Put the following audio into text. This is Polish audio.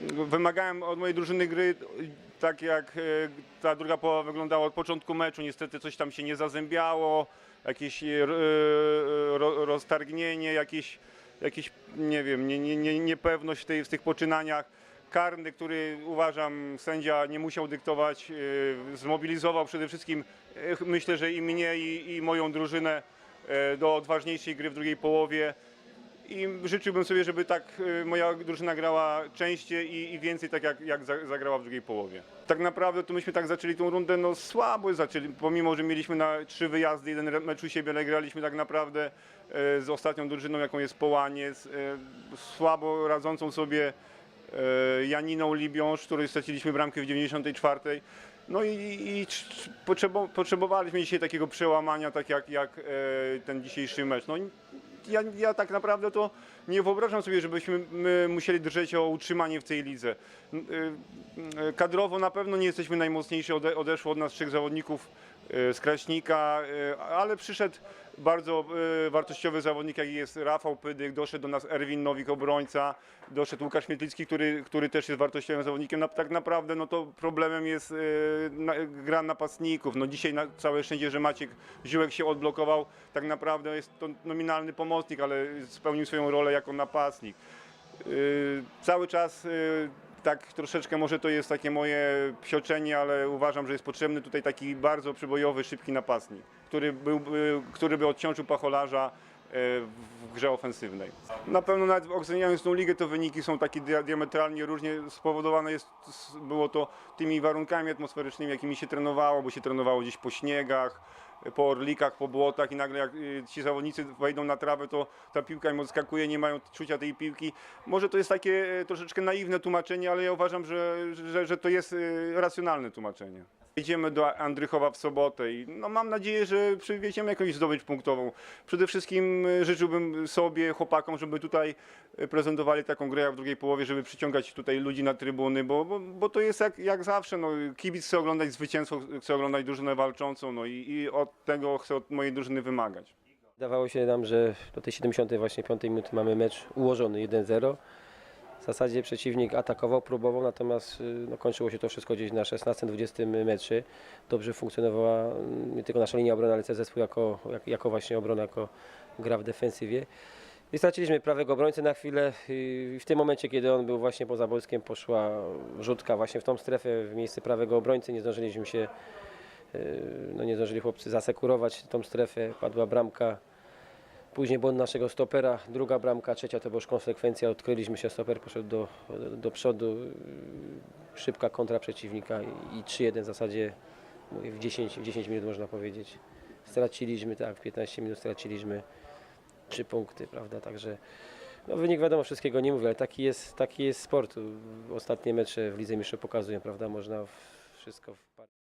Wymagałem od mojej drużyny gry tak jak e, ta druga połowa wyglądała od początku meczu. Niestety coś tam się nie zazębiało, jakieś e, e, ro, roztargnienie, jakieś, jakieś nie wiem, nie, nie, nie, niepewność w, tej, w tych poczynaniach. Karny, który uważam sędzia nie musiał dyktować, zmobilizował przede wszystkim myślę, że i mnie i, i moją drużynę do odważniejszej gry w drugiej połowie. I życzyłbym sobie, żeby tak y, moja drużyna grała częściej i, i więcej tak jak, jak za- zagrała w drugiej połowie. Tak naprawdę to myśmy tak zaczęli tą rundę no słabo zaczęli, pomimo że mieliśmy na trzy wyjazdy, jeden mecz u siebie, ale graliśmy tak naprawdę e, z ostatnią drużyną jaką jest Połaniec, e, słabo radzącą sobie Janiną Libiąż, której straciliśmy bramkę w 94. No i, i trz- trz- potrzebo, potrzebowaliśmy dzisiaj takiego przełamania, tak jak, jak ten dzisiejszy mecz. No, ja, ja tak naprawdę to nie wyobrażam sobie, żebyśmy my musieli drżeć o utrzymanie w tej lidze. Y, y, Kadrowo na pewno nie jesteśmy najmocniejsi, ode, odeszło od nas trzech zawodników z Kraśnika, y, ale przyszedł bardzo y, wartościowy zawodnik, jak jest Rafał Pydyk, doszedł do nas Erwin Nowik, obrońca, doszedł Łukasz Mietlicki, który, który też jest wartościowym zawodnikiem. Na, tak naprawdę no to problemem jest gra napastników. No dzisiaj na całe szczęście, że Maciek Ziółek się odblokował, tak naprawdę jest to nominalny pomocnik, ale spełnił swoją rolę jako napastnik. Cały czas tak troszeczkę może to jest takie moje psioczenie, ale uważam, że jest potrzebny tutaj taki bardzo przybojowy, szybki napastnik, który, byłby, który by odciążył pacholarza y, w grze ofensywnej. Na pewno nawet oceniając tą ligę, to wyniki są takie dia- diametralnie różnie spowodowane jest, było to tymi warunkami atmosferycznymi, jakimi się trenowało, bo się trenowało gdzieś po śniegach, po orlikach, po błotach i nagle jak y, ci zawodnicy wejdą na trawę, to ta piłka im odskakuje, nie mają czucia tej piłki. Może to jest takie e, troszeczkę naiwne tłumaczenie, ale ja uważam, że, że, że to jest e, racjonalne tłumaczenie. Idziemy do Andrychowa w sobotę i no mam nadzieję, że przywieziemy jakąś zdobycz punktową. Przede wszystkim życzyłbym sobie, chłopakom, żeby tutaj prezentowali taką grę jak w drugiej połowie, żeby przyciągać tutaj ludzi na trybuny, bo, bo, bo to jest jak, jak zawsze. No, kibic chce oglądać zwycięstwo, chce oglądać drużynę walczącą no i, i tego chcę od mojej drużyny wymagać. Wydawało się nam, że do tej 70 właśnie 5 minuty mamy mecz ułożony 1-0. W zasadzie przeciwnik atakował, próbował, natomiast y, no, kończyło się to wszystko gdzieś na 16-20 metrze. Dobrze funkcjonowała mm, nie tylko nasza linia obrony, ale też zespół jako, jak, jako właśnie obrona, jako gra w defensywie. I straciliśmy prawego obrońcę na chwilę i w tym momencie, kiedy on był właśnie poza boiskiem, poszła rzutka właśnie w tą strefę, w miejsce prawego obrońcy. Nie zdążyliśmy się no nie zdążyli chłopcy zasekurować tą strefę, padła bramka. Później błąd naszego stopera, druga bramka, trzecia to była już konsekwencja, odkryliśmy się, stoper poszedł do, do przodu, szybka kontra przeciwnika i, i 3-1 w zasadzie mówię, w 10, w 10 minut można powiedzieć. Straciliśmy, tak, w 15 minut straciliśmy 3 punkty, prawda, także no wynik wiadomo wszystkiego nie mówię, ale taki jest, taki jest sport. Ostatnie mecze w Lidze Mistrzów pokazują, prawda, można wszystko w